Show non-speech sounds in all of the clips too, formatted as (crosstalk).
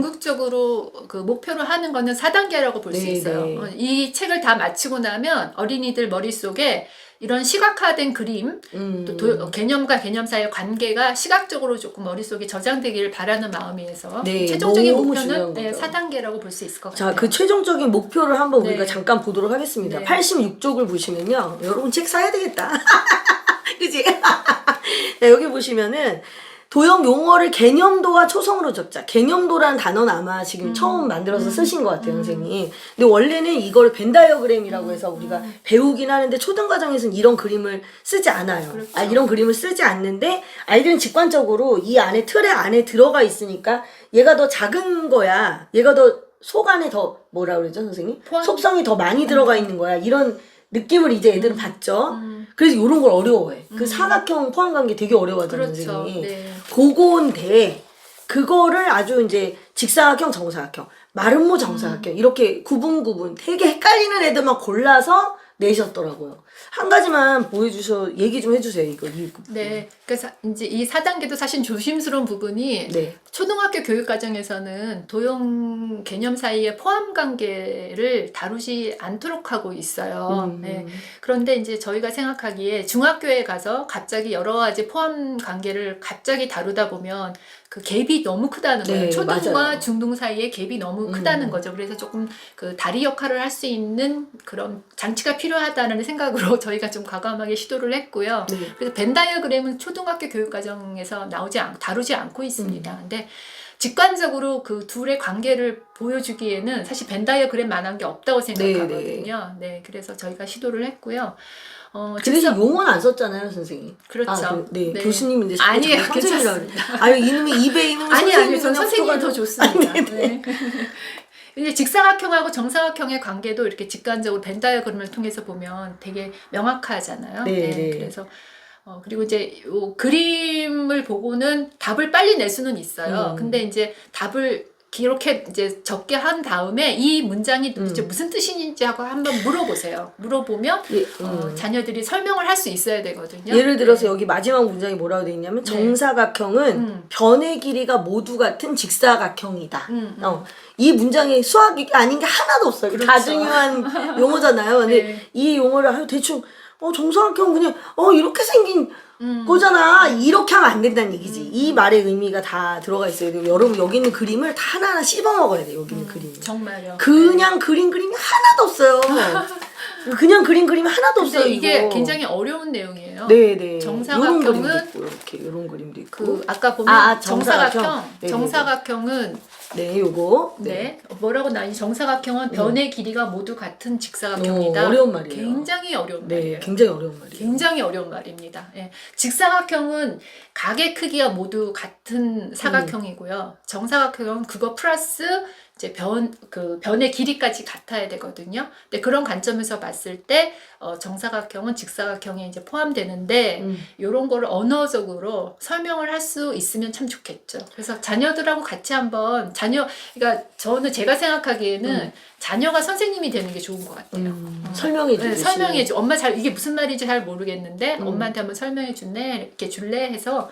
궁극적으로 그 목표로 하는 거는 4단계라고 볼 수 네, 있어요. 네. 어, 이 책을 다 마치고 나면 어린이들 머릿속에 이런 시각화된 그림, 음. 또 도- 개념과 개념 사이의 관계가 시각적으로 조금 머릿속에 저장되기를 바라는 마음이어서 네, 최종적인 목표는 네, 거죠. 4단계라고 볼 수 있을 것 자, 같아요. 그 최종적인 목표를 한번 네. 우리가 잠깐 보도록 하겠습니다. 네. 86쪽을 보시면요. 여러분 책 사야 되겠다. (laughs) 그지? 네, (laughs) 여기 보시면은 도형 용어를 개념도와 초성으로 적자. 개념도라는 단어는 아마 지금 음. 처음 만들어서 쓰신 것 같아요, 선생님. 근데 원래는 이걸 벤다이어그램이라고 해서 우리가 배우긴 하는데 초등 과정에서는 이런 그림을 쓰지 않아요. 그렇죠. 아, 이런 그림을 쓰지 않는데 아이들은 직관적으로 이 안에 틀에 안에 들어가 있으니까 얘가 더 작은 거야. 얘가 더 속 안에 더 뭐라 그러죠, 선생님? 포함- 속성이 더 많이 들어가 있는 거야. 이런 느낌을 이제 애들은 받죠. 음. 그래서 이런 걸 어려워해. 그 사각형 포함 관계 되게 어려워하잖아요, 그렇죠. 선생님. 네. 그건데 그거를 아주 이제 직사각형, 정사각형, 마름모 정사각형 이렇게 구분 구분 되게 헷갈리는 애들만 골라서 내셨더라고요. 한 가지만 보여주셔 얘기 좀 해주세요 이거 이 네. 그래서 이제 이 4단계도 사실 조심스러운 부분이 네. 초등학교 교육 과정에서는 도형 개념 사이의 포함 관계를 다루지 않도록 하고 있어요. 음. 네. 그런데 이제 저희가 생각하기에 중학교에 가서 갑자기 여러 가지 포함 관계를 갑자기 다루다 보면 그 갭이 너무 크다는 거예요. 네, 초등과 맞아요. 중등 사이의 갭이 너무 음. 크다는 거죠. 그래서 조금 그 다리 역할을 할 수 있는 그런 장치가 필요하다는 생각으로 (laughs) 저희 가 좀 과감하게 시도를 했고요. 네. 그래서 벤 다이어그램은 초등학교 교육 과정에서 나오지 않, 다루지 않고 있습니다. 음. 근데 직관적으로 그 둘의 관계를 보여주기에는 사실 벤 다이어그램만한 게 없다고 생각하거든요. 네, 그래서 저희가 시도를 했고요. 어, 그 직접- 용어는 안 썼잖아요, 선생님. 그렇죠. 아, 그, 네. 네. 교수님인데 아니에요. 그래. 아유 이놈의 입에 거 아니 아니 전 선생님이 선생님이 더 붙어가지고. 좋습니다. 아니, 네. 네. 이제 직사각형하고 정사각형의 관계도 이렇게 직관적으로 벤 다이어그램을 통해서 보면 되게 명확하잖아요. 네, 네. 그래서 어, 그리고 이제 요 그림을 보고는 답을 빨리 낼 수는 있어요. 음. 근데 이제 답을 이렇게 이제 적게 한 다음에 이 문장이 도대체 음. 무슨 뜻인지 하고 한번 물어보세요. 물어보면 예, 어, 음. 자녀들이 설명을 할 수 있어야 되거든요. 예를 들어서 네. 여기 마지막 문장이 뭐라고 되어 있냐면 네. 정사각형은 음. 변의 길이가 모두 같은 직사각형이다. 음, 음. 어, 이 문장에 수학이 아닌 게 하나도 없어요. 그렇죠. 다 중요한 용어잖아요. 근데 (laughs) 네. 이 용어를 대충 어 정사각형 그냥 어 이렇게 생긴 음. 거잖아. 이렇게 하면 안 된다는 얘기지. 이 말의 의미가 다 들어가 있어요. 그리고 여러분 여기 있는 그림을 다 하나하나 씹어 먹어야 돼. 여기 있는 그림. 음, 정말요. 그냥 그림 그림이 하나도 없어요. (laughs) 그냥 그림 그림이 하나도 없어요. 이게 이거. 굉장히 어려운 내용이에요. 네네. 정사각형은 요런 그림도 있고 이렇게 이런 그림도 있고. 그 아까 보면 아, 아, 정사각형, 정사각형. 네네네. 정사각형은 네, 요거. 네. 뭐라고 나이 정사각형은 변의 길이가 모두 같은 직사각형이다. 어, 어려운 말이에요. 굉장히 어려운 네, 말이에요. 굉장히 어려운 말이에요. 굉장히 어려운 말입니다. 예. 직사각형은 각의 크기가 모두 같은 사각형이고요. 정사각형은 그거 플러스 이제 변, 그 변의 길이까지 같아야 되거든요. 근데 그런 관점에서 봤을 때, 어, 정사각형은 직사각형에 이제 포함되는데, 음. 요런 거를 언어적으로 설명을 할 수 있으면 참 좋겠죠. 그래서 자녀들하고 같이 한번, 자녀, 그러니까 저는 제가 생각하기에는 음. 자녀가 선생님이 되는 게 좋은 것 같아요. 음, 어. 설명해 네, 주듯이. 설명해 줘. 엄마 잘 이게 무슨 말인지 잘 모르겠는데 음. 엄마한테 한번 설명해 줄래? 이렇게 줄래 해서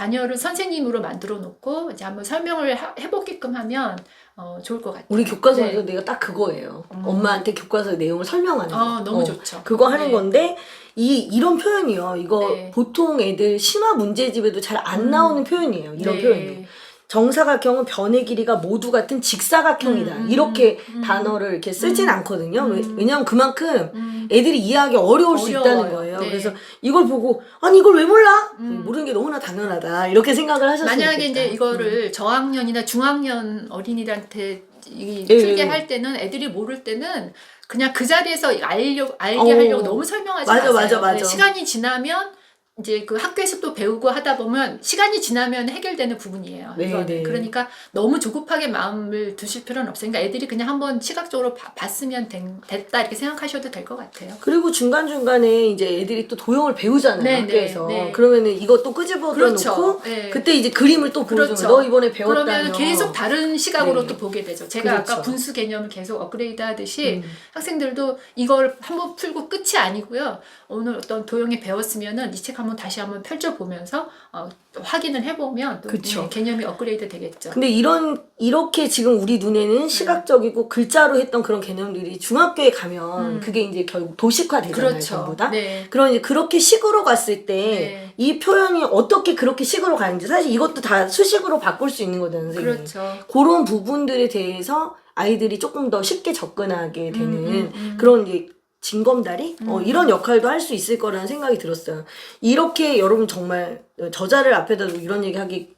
자녀를 선생님으로 만들어 놓고 이제 한번 설명을 하- 해보게끔 하면 어, 좋을 것 같아요. 우리 교과서에서 네. 내가 딱 그거예요. 음. 엄마한테 교과서 내용을 설명하는 거. 어, 너무 어, 좋죠. 그거 하는 네. 건데 이 이런 표현이요. 이거 네. 보통 애들 심화 문제집에도 잘안 음. 나오는 표현이에요. 이런 네. 표현이. 정사각형은 변의 길이가 모두 같은 직사각형이다. 음, 음, 이렇게 음. 단어를 이렇게 쓰진 음. 않거든요. 왜- 음. 왜냐하면 그만큼 음, 애들이 이해하기 어려울 수 있다는 어려워요. 거예요. 네. 그래서 이걸 보고 아니 이걸 왜 몰라? 음. 모르는 게 너무나 당연하다. 이렇게 생각을 하셨으면 만약에 좋겠다. 이제 음. 이거를 저학년이나 중학년 어린이들한테 이 네, 풀게 네. 할 때는 애들이 모를 때는 그냥 그 자리에서 알려 알게 어. 하려고 너무 설명하지 맞아, 마세요. 맞아, 맞아. 네, 시간이 지나면 이제 그 학교에서 또 배우고 하다 보면 시간이 지나면 해결되는 부분이에요. 네. 네. 그러니까 너무 조급하게 마음을 두실 필요는 없어요. 그러니까 애들이 그냥 한번 시각적으로 봐- 봤으면 된- 됐다 이렇게 생각하셔도 될 것 같아요. 그리고 중간 중간에 이제 애들이 또 도형을 배우잖아요 네, 학교에서. 네, 네. 그러면은 이것도 끄집어 그렇죠. 놓고 네. 그때 이제 그림을 또 보여주면 그렇죠. 너 이번에 배웠다며. 그러면 계속 다른 시각으로 네. 또 보게 되죠. 제가 그렇죠. 아까 분수 개념을 계속 업그레이드 하듯이 음. 학생들도 이걸 한번 풀고 끝이 아니고요. 오늘 어떤 도형이 배웠으면은 이 책 한번 한번 다시 한번 펼쳐보면서 어, 또 확인을 해보면 또 그쵸. 네, 개념이 업그레이드 되겠죠. 근데 이런 이렇게 지금 우리 네. 눈에는 시각적이고 글자로 했던 그런 개념들이 중학교에 가면 음. 그게 이제 결국 도식화 되잖아요, 그렇죠. 전부 다. 네. 그런 이제 그렇게 식으로 갔을 때 네. 이 표현이 어떻게 그렇게 식으로 가는지 사실 이것도 다 수식으로 바꿀 수 있는 거잖아요, 선생님. 그렇죠. 그런 부분들에 대해서 아이들이 조금 더 쉽게 접근하게 되는 음, 음, 음. 그런 이제 징검다리 어, 음. 이런 역할도 할 수 있을 거라는 생각이 들었어요. 이렇게 여러분 정말 저자를 앞에다 이런 얘기 하기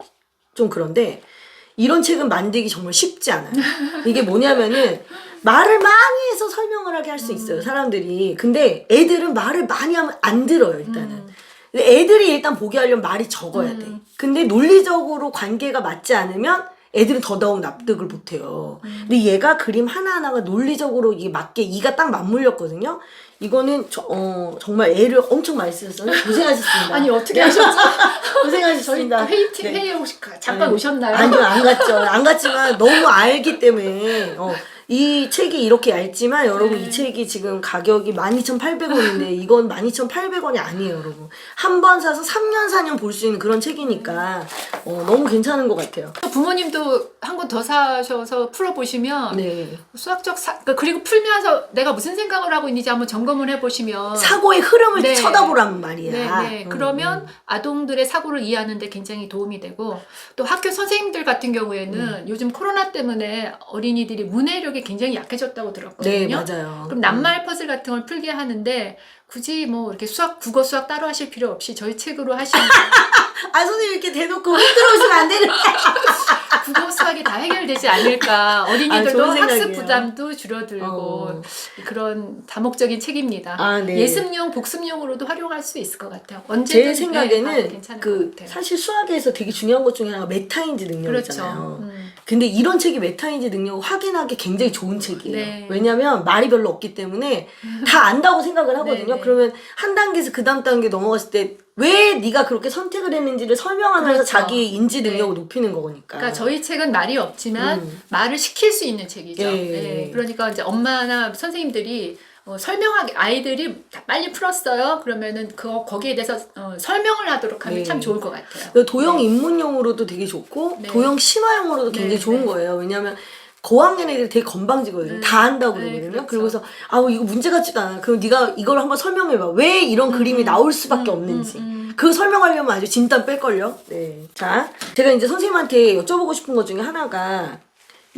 좀 그런데 이런 책은 만들기 정말 쉽지 않아요. 이게 뭐냐면은 말을 많이 해서 설명을 하게 할 수 있어요 사람들이. 근데 애들은 말을 많이 하면 안 들어요 일단은. 음. 애들이 일단 보게 하려면 말이 적어야 돼. 음. 근데 논리적으로 관계가 맞지 않으면 애들은 더더욱 납득을 못해요. 음. 근데 얘가 그림 하나하나가 논리적으로 이게 맞게 이가 딱 맞물렸거든요. 이거는 저, 어, 정말 애를 엄청 많이 쓰셨어요. 고생하셨습니다. 아니 어떻게 하셨죠? (laughs) 저희 고생하셨습니다. 회의 팀 네. 회의에 혹시 가- 잠깐 네. 오셨나요? 아니요, 안 갔죠. 안 갔지만 너무 알기 때문에, 어, 이 책이 이렇게 얇지만 여러분 네. 이 책이 지금 가격이 12,800원인데 이건 12,800원이 아니에요, 여러분. 한 번 사서 3년, 4년 볼 수 있는 그런 책이니까 어, 너무 괜찮은 것 같아요. 부모님도 한 권 더 사셔서 풀어보시면 네. 수학적 사 그러니까 그리고 풀면서 내가 무슨 생각을 하고 있는지 한번 점검을 해보시면 사고의 흐름을 네. 쳐다보란 말이야. 네, 네. 음, 그러면 음. 아동들의 사고를 이해하는데 굉장히 도움이 되고 또 학교 선생님들 같은 경우에는 음. 요즘 코로나 때문에 어린이들이 문해력이 굉장히 약해졌다고 들었거든요. 네, 맞아요. 그럼 낱말 퍼즐 같은 걸 풀게 하는데 굳이 뭐 이렇게 수학 국어 수학 따로 하실 필요 없이 저희 책으로 하시면 (laughs) 아, 선생님 이렇게 대놓고 흔들어 오시면 안 되는 (laughs) 국어 수학이 다 해결되지 않을까 어린이들도 좋은 학습 생각이에요. 부담도 줄어들고 어. 그런 다목적인 책입니다. 아, 네. 예습용 복습용으로도 활용할 수 있을 것 같아요. 제 언제든 네, 생각에는 봐도 괜찮을 그것 같아요. 사실 수학에서 되게 중요한 것 중에 하나가 메타인지 능력이잖아요. 그렇죠. 음. 근데 이런 책이 메타인지 능력을 확인하기 굉장히 좋은 책이에요. 네. 왜냐면 말이 별로 없기 때문에 다 안다고 생각을 하거든요. (laughs) 네, 네. 그러면 한 단계에서 그 다음 단계 넘어갔을 때 왜 네가 그렇게 선택을 했는지를 설명하면서 그렇죠. 자기의 인지 능력을 네. 높이는 거니까. 그러니까 저희 책은 말이 없지만 음. 말을 시킬 수 있는 책이죠. 예. 예. 그러니까 이제 엄마나 선생님들이 어, 설명하기 아이들이 다 빨리 풀었어요. 그러면은 그 거기에 대해서 어, 설명을 하도록 하면 네. 참 좋을 것 같아요. 그 도형 네. 입문용으로도 되게 좋고 네. 도형 심화용으로도 굉장히 네, 좋은 네. 거예요. 왜냐하면 고학년 애들이 되게 건방지거든요. 음. 다 안다고 네, 그러거든요. 그렇죠. 그러고서 아우 이거 문제 같지도 않아. 그럼 네가 이걸 한번 설명해봐. 왜 이런 그림이 나올 수밖에 음, 없는지. 음, 음. 그 설명하려면 아주 진땀 뺄걸요. 네. 자, 제가 이제 선생님한테 여쭤보고 싶은 것 중에 하나가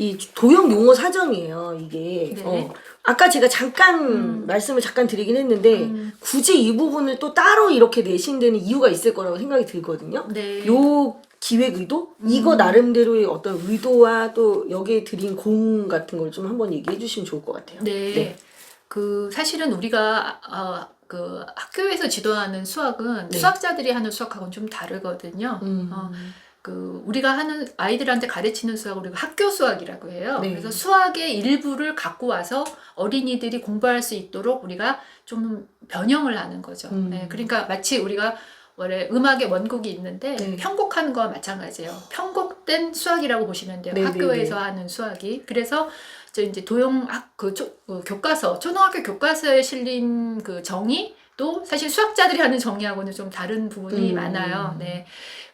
이 도형 용어 사전이에요. 이게. 네. 어. 아까 제가 잠깐 음. 말씀을 잠깐 드리긴 했는데 음. 굳이 이 부분을 또 따로 이렇게 내신 데는 이유가 있을 거라고 생각이 들거든요. 네. 요 기획 의도? 이거 음. 나름대로의 어떤 의도와 또 여기에 드린 공 같은 걸 좀 한번 얘기해 주시면 좋을 것 같아요. 네. 네. 그 사실은 우리가 어, 그 학교에서 지도하는 수학은 네. 수학자들이 하는 수학하고는 좀 다르거든요. 음. 어, 그 우리가 하는 아이들한테 가르치는 수학을 우리가 학교 수학이라고 해요. 네. 그래서 수학의 일부를 갖고 와서 어린이들이 공부할 수 있도록 우리가 좀 변형을 하는 거죠. 음. 네, 그러니까 마치 우리가 원래 음악의 원곡이 있는데 네. 편곡하는 거와 마찬가지예요. 편곡된 수학이라고 보시면 돼요. 네, 학교에서 네, 네. 하는 수학이. 그래서 저 이제 도형학 그, 초- 그 교과서 초등학교 교과서에 실린 그 정의도 사실 수학자들이 하는 정의하고는 좀 다른 부분이 음. 많아요. 네.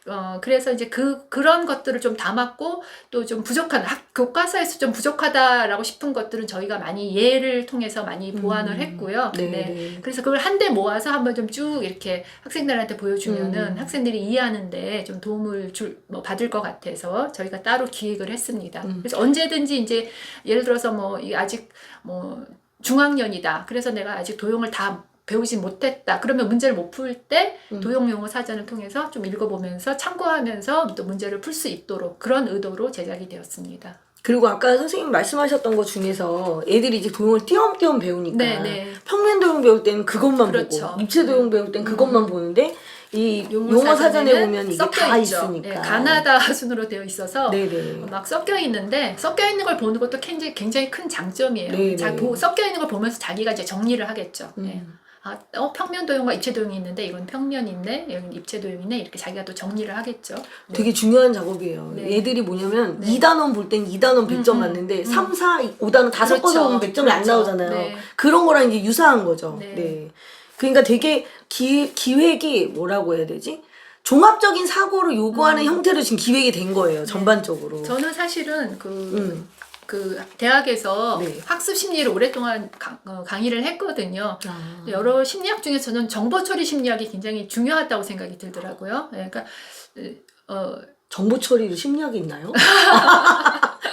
어, 그래서 이제 그, 그런 것들을 좀 담았고 또 좀 부족한, 학, 교과서에서 좀 부족하다라고 싶은 것들은 저희가 많이 예를 통해서 많이 보완을 음. 했고요. 네. 네. 네. 그래서 그걸 한데 모아서 한번 좀 쭉 이렇게 학생들한테 보여주면은 음. 학생들이 이해하는데 좀 도움을 줄, 뭐 받을 것 같아서 저희가 따로 기획을 했습니다. 음. 그래서 언제든지 이제 예를 들어서 뭐이 아직 뭐 중학년이다. 그래서 내가 아직 도용을 다 배우지 못했다. 그러면 문제를 못 풀때 음. 도용 용어 사전을 통해서 좀 읽어보면서 참고하면서 또 문제를 풀 수 있도록 그런 의도로 제작이 되었습니다. 그리고 아까 선생님 말씀하셨던 것 중에서 애들이 이제 도형을 띄엄띄엄 배우니까 네, 네. 평면 도형 배울 때는 그것만 그렇죠. 보고 입체 도형 배울 때는 그것만 음. 보는데 이 용어, 사전에 보면 이게 다 있죠. 있으니까 예, 가나다 (laughs) 순으로 되어 있어서 네네. 막 섞여 있는데 섞여 있는 걸 보는 것도 굉장히, 굉장히 큰 장점이에요. 네, 자, 네. 보- 섞여 있는 걸 보면서 자기가 이제 정리를 하겠죠. 예. 음. 아, 어, 평면 도형과 입체 도형이 있는데 이건 평면이 있네, 여기는 입체 도형이네 이렇게 자기가 또 정리를 하겠죠. 네. 되게 중요한 작업이에요. 네. 애들이 뭐냐면 네. 2단원 볼 땐 2단원 100점 음, 음, 맞는데 음. 3, 4, 5단원 다 섞어서 그렇죠. 보면 100점이 안 그렇죠. 나오잖아요. 네. 그런 거랑 이제 유사한 거죠. 네. 네. 그러니까 되게 기, 기획이 뭐라고 해야 되지? 종합적인 사고를 요구하는 형태로 지금 기획이 된 거예요, 전반적으로. 음. 저는 사실은 그, 음. 그 대학에서 네. 학습 심리를 오랫동안 강, 어, 강의를 했거든요. 아. 여러 심리학 중에서 저는 정보 처리 심리학이 굉장히 중요하다고 생각이 들더라고요. 예, 그러니까 어, 정보 처리로 심리학이 있나요?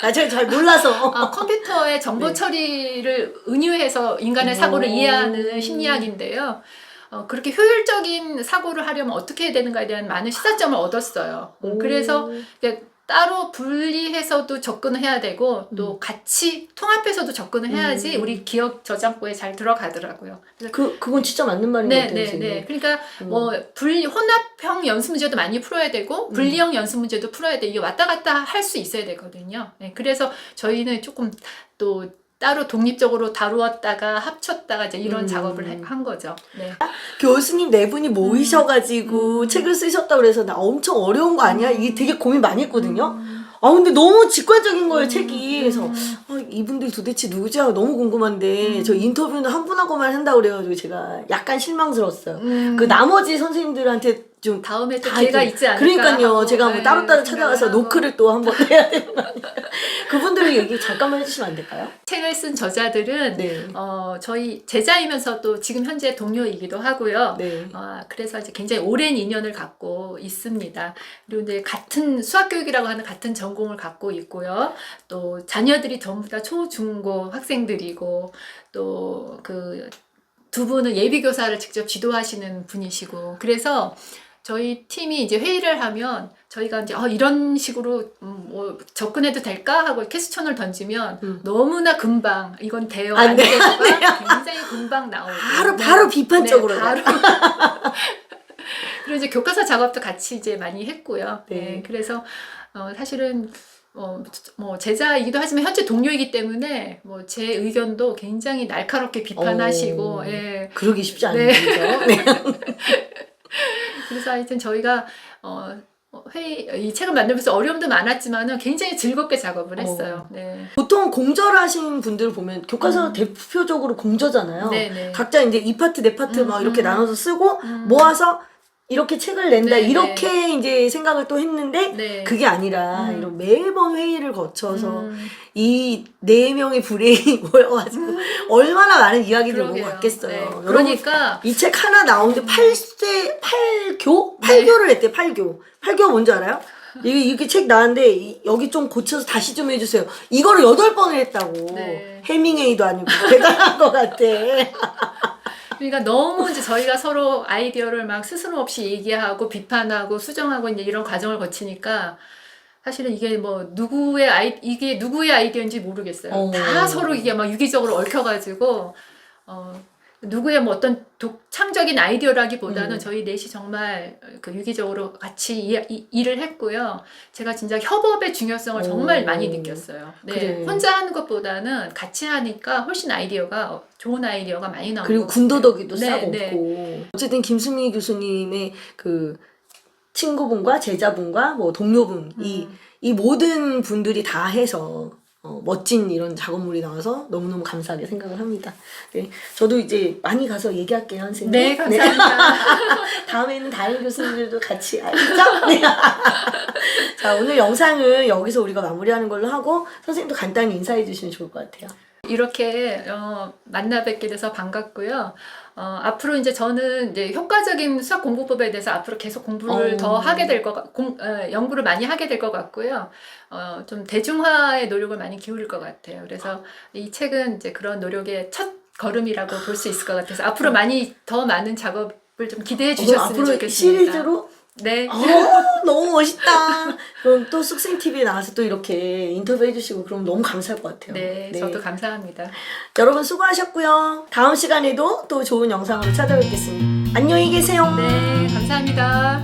나 (laughs) 제가 잘 몰라서. 아, 컴퓨터의 정보 네. 처리를 은유해서 인간의 오. 사고를 이해하는 심리학인데요. 어, 그렇게 효율적인 사고를 하려면 어떻게 해야 되는가에 대한 많은 시사점을 얻었어요. 음, 그래서 이게 따로 분리해서도 접근을 해야 되고 또 같이 통합해서도 접근을 해야지 음. 우리 기억 저장고에 잘 들어가더라고요. 그 그건 진짜 맞는 말인 것 네, 같아요. 네. 네. 그러니까 음. 뭐 분리 혼합형 연습 문제도 많이 풀어야 되고 분리형 연습 문제도 풀어야 돼. 이게 왔다 갔다 할 수 있어야 되거든요. 네, 그래서 저희는 조금 또 따로 독립적으로 다루었다가 합쳤다가 이제 이런 음. 작업을 해- 한 거죠. 네. 교수님 네 분이 모이셔가지고 음. 책을 쓰셨다 그래서 나 엄청 어려운 거 아니야? 이게 되게 고민 많이 했거든요. 음. 아 근데 너무 직관적인 거예요 책이. 그래서 음. 아, 이분들 도대체 누구지 하고 너무 궁금한데 음. 저 인터뷰는 한 분하고만 한다 고 그래가지고 제가 약간 실망스러웠어요. 음. 그 나머지 선생님들한테 좀 다음에 또다 기회가 있지 않을까 그러니까요. 하고, 제가 뭐 네, 따로따로 찾아가서 하고. 노크를 또 한번 해야 되는 거 아니에요? 그분들 얘기 잠깐만 해주시면 안 될까요? 책을 쓴 저자들은 네. 어, 저희 제자이면서도 지금 현재 동료이기도 하고요. 네. 아, 그래서 이제 굉장히 오랜 인연을 갖고 있습니다. 그리고 이제 같은 수학교육이라고 하는 같은 전공을 갖고 있고요. 또 자녀들이 전부 다 초, 중, 고 학생들이고 또 그 두 분은 예비교사를 직접 지도하시는 분이시고 그래서 저희 팀이 이제 회의를 하면 저희가 이제 어, 이런 식으로 음, 뭐 접근해도 될까 하고 퀘스천을 던지면 음. 너무나 금방 이건 돼요 안안 돼, 돼요가 굉장히 금방 나오고 바로 네. 바로 비판적으로 네, 바로. (laughs) 그리고 이제 교과서 작업도 같이 이제 많이 했고요. 네. 네. 그래서 어, 사실은 어, 뭐 제자이기도 하지만 현재 동료이기 때문에 뭐 제 의견도 굉장히 날카롭게 비판하시고 어. 예. 그러기 쉽지 않은 네. (laughs) 네. 그래서 하여튼 저희가 어, 회의 이 책을 만들면서 어려움도 많았지만은 굉장히 즐겁게 작업을 했어요. 네. 보통 공저하신 분들 보면 교과서 음. 대표적으로 공저잖아요. 네, 네. 각자 이제 이 파트 내 파트 음, 막 이렇게 음. 나눠서 쓰고 음. 모아서 이렇게 책을 낸다 네, 이렇게 이제 생각을 또 했는데 네. 그게 아니라 음. 이런 매번 회의를 거쳐서 음, 이네 명의 브레인이 (laughs) 모여가지고 얼마나 많은 이야기들 오고. 갔겠어요. 네. 그러니까 이 책 하나 나오는데 8세, 8교? 8교를 했대, 8교. 8교 뭔지 알아요? 이게, 이렇게 책 나왔는데, 이- 여기 좀 고쳐서 다시 좀 해주세요. 이거를 8번을 했다고. 네. 해밍웨이도 아니고. (laughs) 대단한 것 같아. (laughs) 그러니까 너무 이제 저희가 서로 아이디어를 막 스스럼 없이 얘기하고 비판하고 수정하고 이제 이런 과정을 거치니까 사실은 이게 뭐 누구의 아이 이게 누구의 아이디어인지 모르겠어요. 어. 다 서로 이게 막 유기적으로 얽혀가지고 어 누구의 뭐 어떤 독창적인 아이디어라기보다는 음. 저희 넷이 정말 그 유기적으로 같이 이, 이- 일을 했고요. 제가 진짜 협업의 중요성을 정말 오. 많이 느꼈어요. 네, 그래. 혼자 하는 것보다는 같이 하니까 훨씬 아이디어가 좋은 아이디어가 많이 나오고 그리고 군더더기도 네, 싹 네. 없고. 어쨌든 김수미 교수님의 그 친구분과 제자분과 뭐 동료분, 이, 음. 이 모든 분들이 다 해서 어, 멋진 이런 작업물이 나와서 너무너무 감사하게 생각을 합니다. 네, 저도 이제 많이 가서 얘기할게요, 선생님. 네, 감사합니다. (laughs) 다음에는 다른 교수님들도 같이 알겠죠? 네. (laughs) 자, 오늘 영상은 여기서 우리가 마무리하는 걸로 하고 선생님도 간단히 인사해 주시면 좋을 것 같아요. 이렇게 어, 만나 뵙게 돼서 반갑고요. 어, 앞으로 이제 저는 이제 효과적인 수학 공부법에 대해서 앞으로 계속 공부를 어. 더 하게 될 것, 어, 연구를 많이 하게 될 것 같고요. 어, 좀 대중화의 노력을 많이 기울일 것 같아요. 그래서 이 책은 이제 그런 노력의 첫 걸음이라고 볼 수 있을 것 같아서 앞으로 많이 더 많은 작업을 좀 기대해 그럼 주셨으면 앞으로 좋겠습니다. 시리즈로 네. 어, 너무 멋있다. 그럼 또 쑥생 TV에 나와서 또 이렇게 인터뷰 해주시고 그럼 너무 감사할 것 같아요. 네, 저도 감사합니다. 여러분 수고하셨고요. 다음 시간에도 또 좋은 영상으로 찾아뵙겠습니다. 안녕히 계세요. 네, 감사합니다.